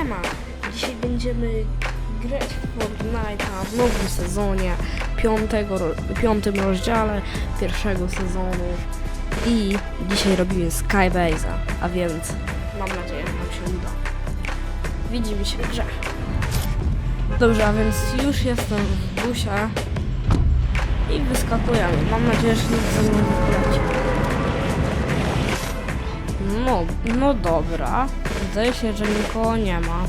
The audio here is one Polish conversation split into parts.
Siema! Dzisiaj będziemy grać w Fortnite'a w nowym sezonie, piątego, piątym rozdziale pierwszego sezonu i dzisiaj robimy Skybase'a, a więc mam nadzieję, że nam się uda. Widzimy się w grze. Dobrze, a więc już jestem w busie i wyskakujemy. Mam nadzieję, że nikt ze mną nie poleci. No, no dobra. Zdaje się, że nikogo nie ma.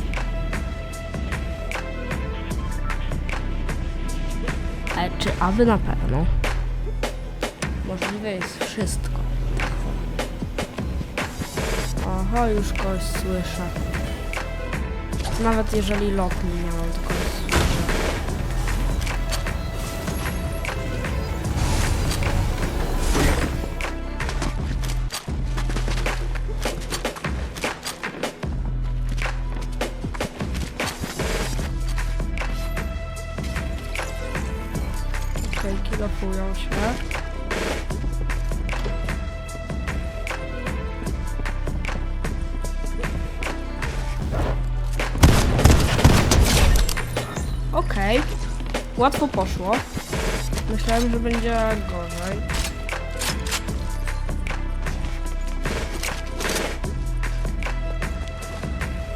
Ale czy aby na pewno? Możliwe jest wszystko. Aha, już kogoś słyszę. Nawet jeżeli lotni nie mam, to Łatwo poszło. Myślałem, że będzie gorzej.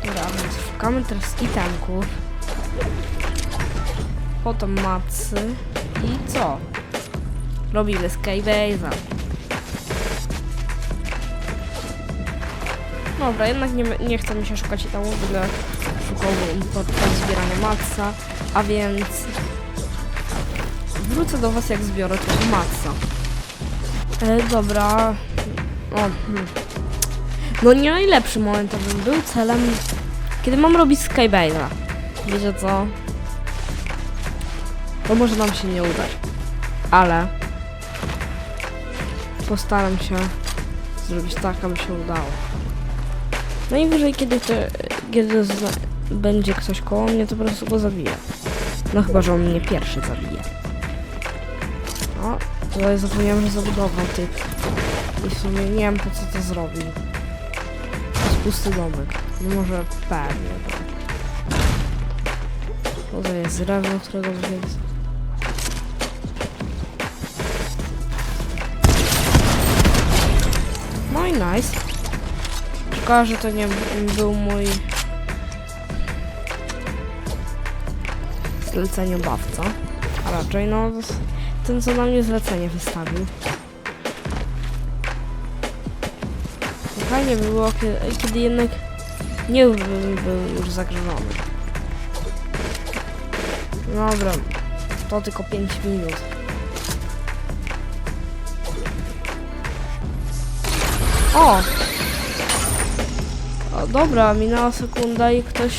Dobra, więc szukamy teraz itemków. Potem macy. I co? Robimy Skybase'a. Dobra, jednak nie, nie chce mi się szukać itemu, będę szukał podczas zbierania matca, a więc wrócę do was jak zbiorę tego matca. E, dobra. O, hmm. No nie najlepszy momentowym był celem, kiedy mam robić Skybase'a. Wiecie co? To może nam się nie udać. Ale postaram się zrobić tak, aby się udało. Najwyżej, kiedy, te, kiedy będzie ktoś koło mnie, to po prostu go zabiję. No chyba, że on mnie pierwszy zabije. Tutaj zapomniałem, że zabudował typ. I w sumie nie wiem po co to zrobił. To jest pusty domek. No może pewnie. bo- Tutaj jest drewno, którego więc... No i nice. Szkoda, że to nie był mój zleceniobawca. A raczej no ten co na mnie zlecenie wystawił. Fajnie by było, kiedy, kiedy jednak nie bym był już zagrożony. Dobra, to tylko 5 minut. O! O, dobra, minęła sekunda i ktoś...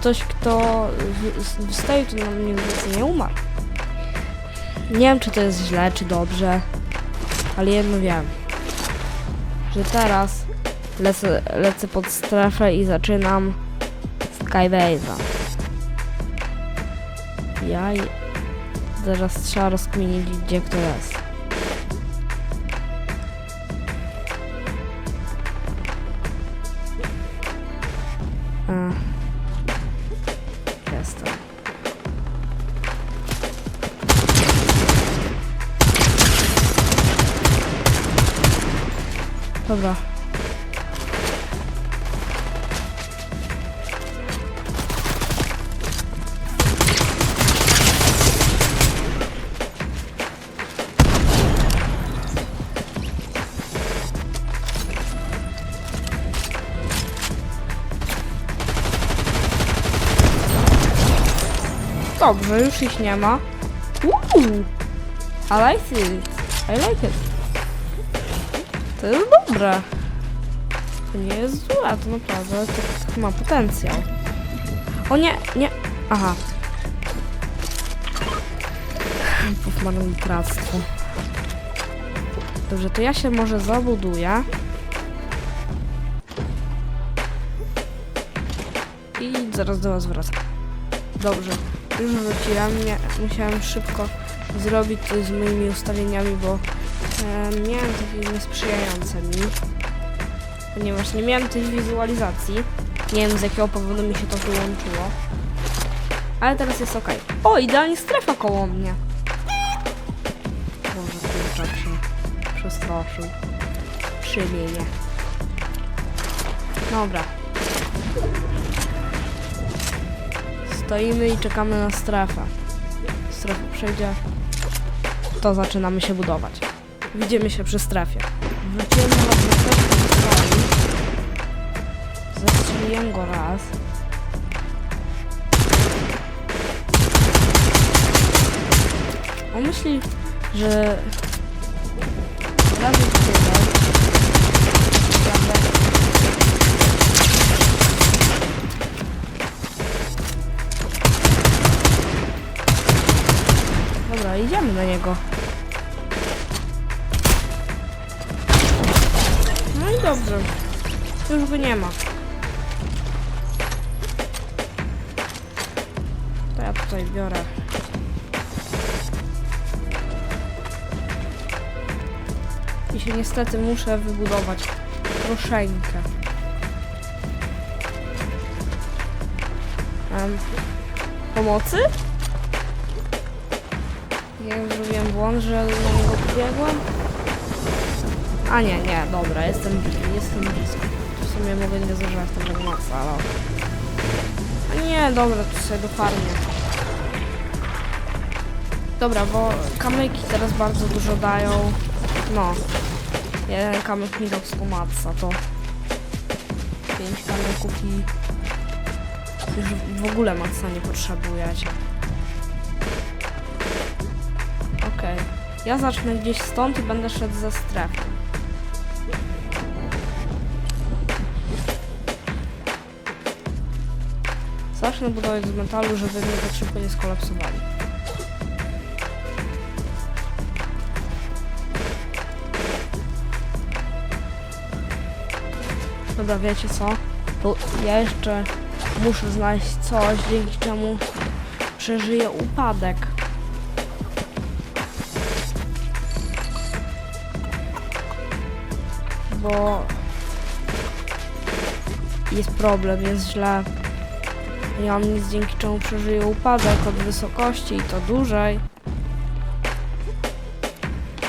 ktoś, kto wy- wystawił tu na mnie zlecenie, umarł. Nie wiem, czy to jest źle, czy dobrze, ale jedno wiem, że teraz lecę, lecę pod strefę i zaczynam Skybase'a. Ja i teraz trzeba rozkminić, gdzie kto jest. Jestem. Dobra. Dobrze, już ich nie ma. Uuu, I like it. I like it. To jest dobre. To nie jest złe, to naprawdę to, to ma potencjał. O nie, nie. Aha. Puf, marnotrawstwo. Dobrze, to ja się może zabuduję. I zaraz do was wracam. Dobrze, już wróciłem. Nie, musiałem szybko zrobić coś z moimi ustawieniami, bo e, miałem takie niesprzyjające mi. ponieważ nie miałem tej wizualizacji. Nie wiem z jakiego powodu mi się to wyłączyło. Ale teraz jest ok. O, idealnie strefa koło mnie. Boże, kurczak się przestraszył. Przymienie. Dobra. Stoimy i czekamy na strefę. Strefa przejdzie, to zaczynamy się budować. Widzimy się przy strefie. Wróciłem na laboratorium go raz. On myśli, że razy Idziemy na niego. No i dobrze. Już go nie ma. To ja tutaj biorę. I się niestety muszę wybudować proszeńkę. Um, pomocy? Ja zrobiłem błąd, że na niego pobiegłem. A nie, nie, dobra, jestem, jestem blisko. W sumie mogę nie zużywać tego maxa, ale... A nie, dobra, to sobie do farmie. Dobra, bo kamyki teraz bardzo dużo dają. No. Jeden kamyk mi dał 100 maxa, to... 5 kamyków i... Już w ogóle maxa nie potrzebujecie. Ja zacznę gdzieś stąd i będę szedł ze strefą. Zacznę budować z metalu, żeby mnie tak szybko nie skolapsowali. Dobra, wiecie co? To ja jeszcze muszę znaleźć coś, dzięki czemu przeżyję upadek. Bo jest problem, jest źle. Nie mam nic, dzięki czemu przeżyję upadek od wysokości i to dłużej.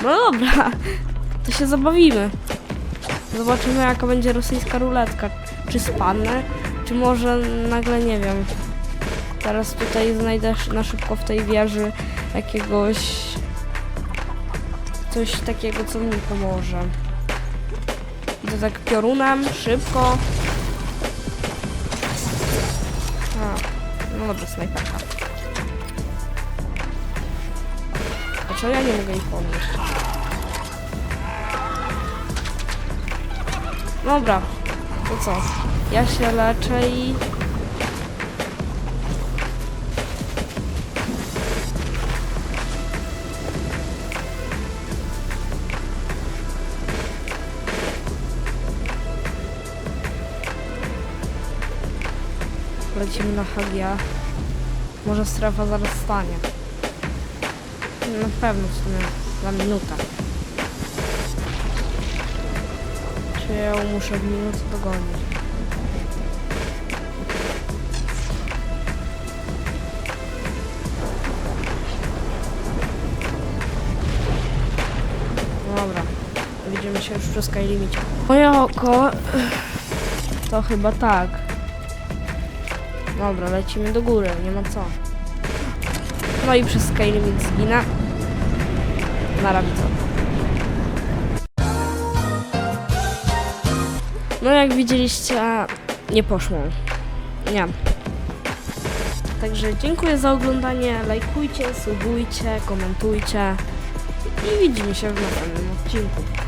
No dobra, to się zabawimy. Zobaczymy jaka będzie rosyjska ruletka. Czy spadnę, czy może nagle nie wiem. Teraz tutaj znajdę na szybko w tej wieży jakiegoś coś takiego, co mi pomoże. To tak piorunem, szybko. A, no dobra, snajperka. Dlaczego ja nie mogę ich podnieść? Dobra, to co? Ja się leczę i... Lecimy na HGA. Może strefa zaraz stanie. Na pewno w sumie za minutę. Czy ja muszę w minutę dogonić? Dobra. Widzimy się już przy Skylimicie. Moje oko... To chyba tak. Dobra, lecimy do góry, nie ma co. No i przez Skylimit zginę. Na rabico. No jak widzieliście, nie poszło. Nie. Także dziękuję za oglądanie, lajkujcie, subujcie, komentujcie i widzimy się w następnym odcinku.